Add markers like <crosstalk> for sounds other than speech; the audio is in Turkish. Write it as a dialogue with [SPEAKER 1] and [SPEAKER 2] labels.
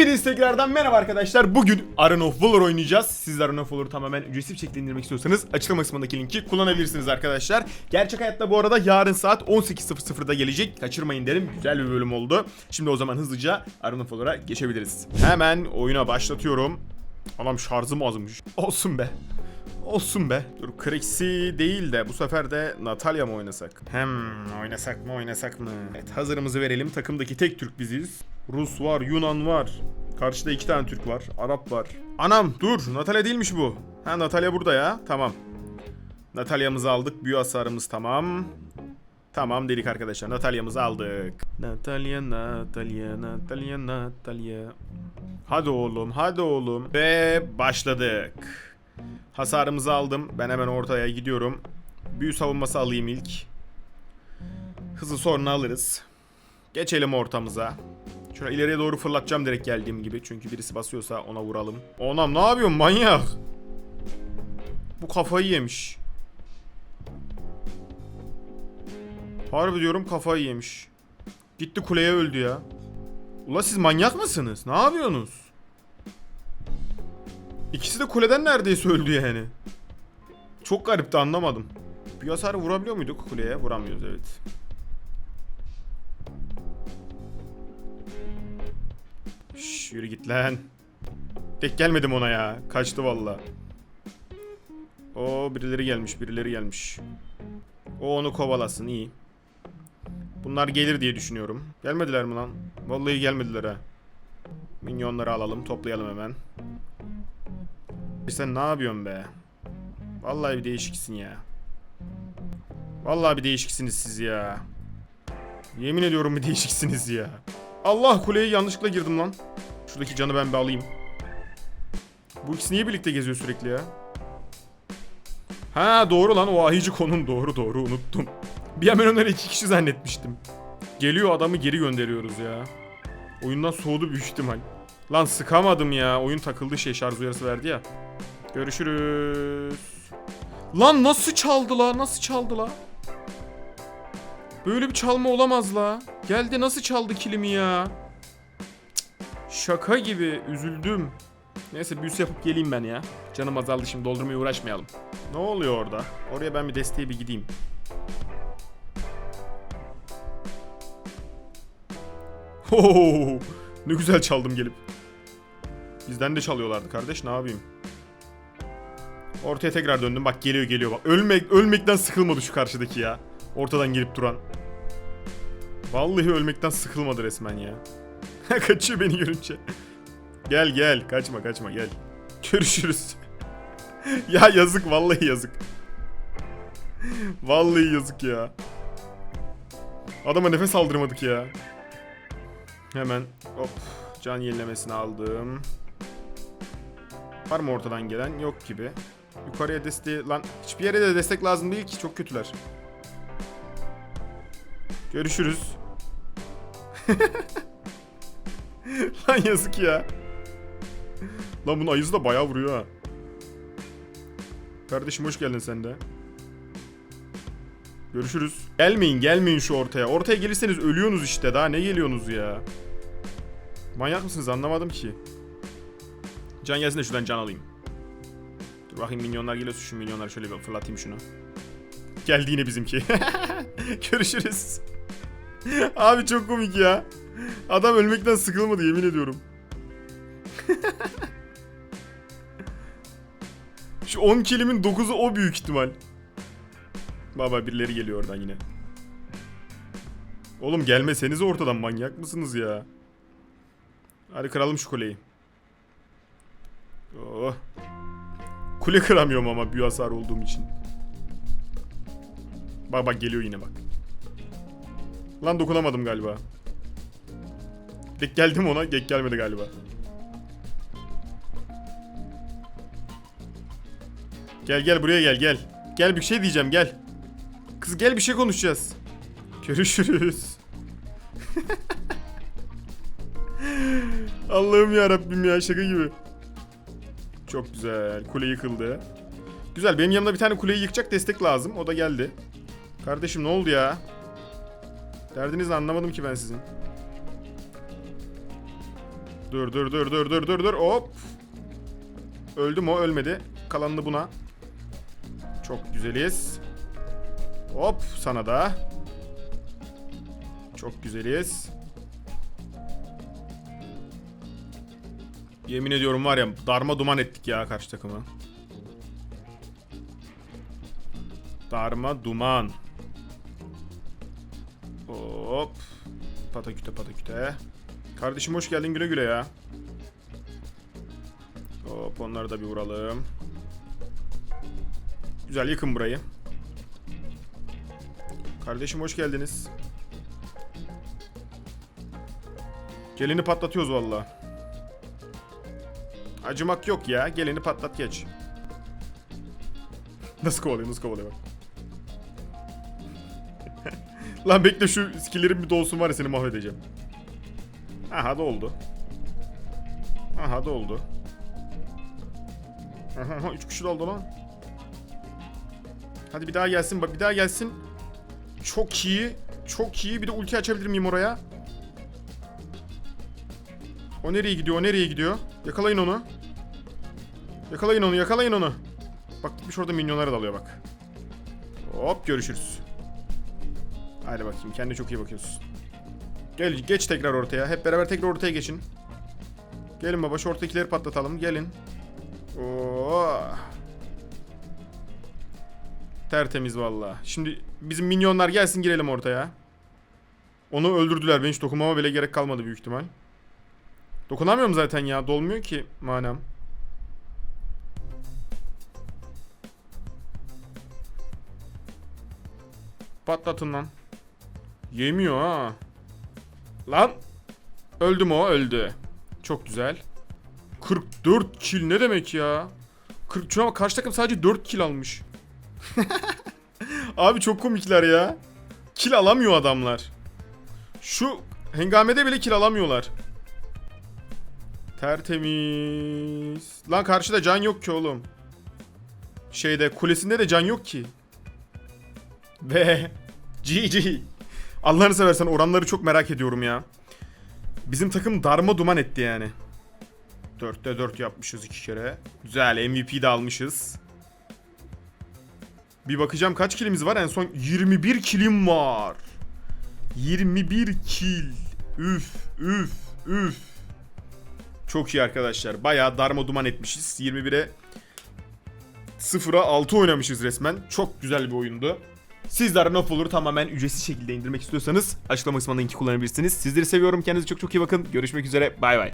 [SPEAKER 1] Hepiniz tekrardan merhaba arkadaşlar. Bugün Arena of Valor oynayacağız. Siz de Arena of Valor'u tamamen ücretsiz bir şekilde indirmek istiyorsanız açıklama kısmındaki linki kullanabilirsiniz arkadaşlar. Gerçek hayatta bu arada yarın saat 18.00'da gelecek. Kaçırmayın derim. Güzel bir bölüm oldu. Şimdi o zaman hızlıca Arena of Valor'a geçebiliriz. Hemen oyuna başlatıyorum. Anam şarjım azmış. Olsun be. Olsun be. Dur Krixi değil de bu sefer de Natalya mı oynasak? Hem oynasak mı oynasak mı? Evet hazırımızı verelim. Takımdaki tek Türk biziz. Rus var, Yunan var. Karşıda iki tane Türk var. Arap var. Anam dur Natalya değilmiş bu. Ha Natalya burada ya. Tamam. Natalya'mızı aldık. Büyü hasarımız tamam. Tamam dedik arkadaşlar. Natalya'mızı aldık. Natalya, Natalya, Natalya, Natalya. Hadi oğlum, hadi oğlum. Ve başladık. Hasarımızı aldım. Ben hemen ortaya gidiyorum. Büyü savunması alayım ilk. Hızı sonra alırız. Geçelim ortamıza. Şöyle ileriye doğru fırlatacağım direkt geldiğim gibi. Çünkü birisi basıyorsa ona vuralım. Onam ne yapıyorsun manyak? Bu kafayı yemiş. Harbi diyorum kafayı yemiş. Gitti kuleye öldü ya. Ula siz manyak mısınız? Ne yapıyorsunuz? İkisi de kuleden neredeyse öldü yani. Çok garipti anlamadım. Bir hasar vurabiliyor muyduk kuleye? Vuramıyoruz evet. Şş, yürü git lan. Tek gelmedim ona ya. Kaçtı valla. O birileri gelmiş, birileri gelmiş. O onu kovalasın iyi. Bunlar gelir diye düşünüyorum. Gelmediler mi lan? Vallahi gelmediler ha. Minyonları alalım, toplayalım hemen. Sen ne yapıyorsun be? Vallahi bir değişiksin ya. Vallahi bir değişiksiniz siz ya. Yemin ediyorum bir değişiksiniz ya. Allah kuleye yanlışlıkla girdim lan. Şuradaki canı ben bir alayım. Bu ikisi niye birlikte geziyor sürekli ya? Ha doğru lan o ahici konum doğru doğru unuttum. Bir hemen onları iki kişi zannetmiştim. Geliyor adamı geri gönderiyoruz ya. Oyundan soğudu büyük ihtimal. Lan sıkamadım ya. Oyun takıldı şey şarj uyarısı verdi ya. Görüşürüz. Lan nasıl çaldı la? Nasıl çaldı la? Böyle bir çalma olamaz la. Geldi nasıl çaldı kilimi ya? Şaka gibi üzüldüm. Neyse büyüsü yapıp geleyim ben ya. Canım azaldı şimdi doldurmaya uğraşmayalım. Ne oluyor orada? Oraya ben bir desteğe bir gideyim. Ho, ne güzel çaldım gelip. Bizden de çalıyorlardı kardeş ne yapayım? Ortaya tekrar döndüm bak geliyor geliyor bak. Ölmek ölmekten sıkılmadı şu karşıdaki ya. Ortadan gelip duran. Vallahi ölmekten sıkılmadı resmen ya. <laughs> Kaçıyor beni görünce. Gel gel kaçma kaçma gel. Görüşürüz. <laughs> ya yazık vallahi yazık. Vallahi yazık ya. Adama nefes aldırmadık ya. Hemen hop can yenilemesini aldım. Var mı ortadan gelen? Yok gibi. Yukarıya desteği... Lan hiçbir yere de destek lazım değil ki. Çok kötüler. Görüşürüz. <laughs> Lan yazık ya. Lan bunun ayızı da bayağı vuruyor ha. Kardeşim hoş geldin sen de. Görüşürüz. Gelmeyin gelmeyin şu ortaya. Ortaya gelirseniz ölüyorsunuz işte. Daha ne geliyorsunuz ya? Manyak mısınız anlamadım ki. Can gelsin de şuradan can alayım. Dur bakayım minyonlar geliyorsa şu minyonları şöyle bir fırlatayım şunu. Geldi yine bizimki. <laughs> Görüşürüz. <laughs> Abi çok komik ya. Adam ölmekten sıkılmadı yemin ediyorum. <laughs> Şu 10 kilimin 9'u o büyük ihtimal. Baba birileri geliyor oradan yine. Oğlum gelmeseniz ortadan manyak mısınız ya? Hadi kıralım şu kuleyi. Oh. Kule kıramıyorum ama büyü hasar olduğum için. Bak bak geliyor yine bak. Lan dokunamadım galiba. Dek geldim ona, dek gelmedi galiba. Gel gel buraya gel gel. Gel bir şey diyeceğim gel. Kız gel bir şey konuşacağız. Görüşürüz. <laughs> Allah'ım ya Rabbim ya şaka gibi. Çok güzel. Kule yıkıldı. Güzel. Benim yanımda bir tane kuleyi yıkacak destek lazım. O da geldi. Kardeşim ne oldu ya? Derdinizi anlamadım ki ben sizin. Dur dur dur dur dur dur dur hop. Öldü mü ölmedi. Kalanını buna. Çok güzeliz. Hop sana da. Çok güzeliz. Yemin ediyorum var ya darma duman ettik ya karşı takımı. Darma duman. Hop. Pataküte pataküte. Kardeşim hoş geldin güle güle ya. Hop onları da bir vuralım. Güzel yıkın burayı. Kardeşim hoş geldiniz. Gelini patlatıyoruz valla. Acımak yok ya. Gelini patlat geç. Nasıl kovalıyor nasıl kovalıyor. Lan bekle şu skillerin bir dolsun var ya seni mahvedeceğim. Aha da oldu. Aha da oldu. Aha, aha 3 kişi oldu lan. Hadi bir daha gelsin bak bir daha gelsin. Çok iyi. Çok iyi. Bir de ulti açabilir miyim oraya? O nereye gidiyor? O nereye gidiyor? Yakalayın onu. Yakalayın onu, yakalayın onu. Bak gitmiş orada minyonlara dalıyor bak. Hop görüşürüz. Hadi bakayım kendine çok iyi bakıyorsun. Gel geç tekrar ortaya. Hep beraber tekrar ortaya geçin. Gelin baba şu ortakileri patlatalım. Gelin. Oo. Tertemiz valla. Şimdi bizim minyonlar gelsin girelim ortaya. Onu öldürdüler. Ben hiç dokunmama bile gerek kalmadı büyük ihtimal. Dokunamıyorum zaten ya. Dolmuyor ki manam. Patlatın lan. Yemiyor ha. Lan. Öldü mü o? Öldü. Çok güzel. 44 kill ne demek ya? 40 şuna bak karşı takım sadece 4 kill almış. <laughs> Abi çok komikler ya. Kill alamıyor adamlar. Şu hengamede bile kill alamıyorlar. Tertemiz. Lan karşıda can yok ki oğlum. Şeyde kulesinde de can yok ki. Ve <laughs> GG. Allah'ını seversen oranları çok merak ediyorum ya. Bizim takım darma duman etti yani. 4'te 4 yapmışız iki kere. Güzel MVP de almışız. Bir bakacağım kaç kilimiz var en son 21 kilim var. 21 kil. Üf üf üf. Çok iyi arkadaşlar. Bayağı darma duman etmişiz. 21'e 0'a 6 oynamışız resmen. Çok güzel bir oyundu. Sizler Nofulur'u tamamen ücretsiz şekilde indirmek istiyorsanız açıklama kısmında linki kullanabilirsiniz. Sizleri seviyorum. Kendinize çok çok iyi bakın. Görüşmek üzere. Bay bay.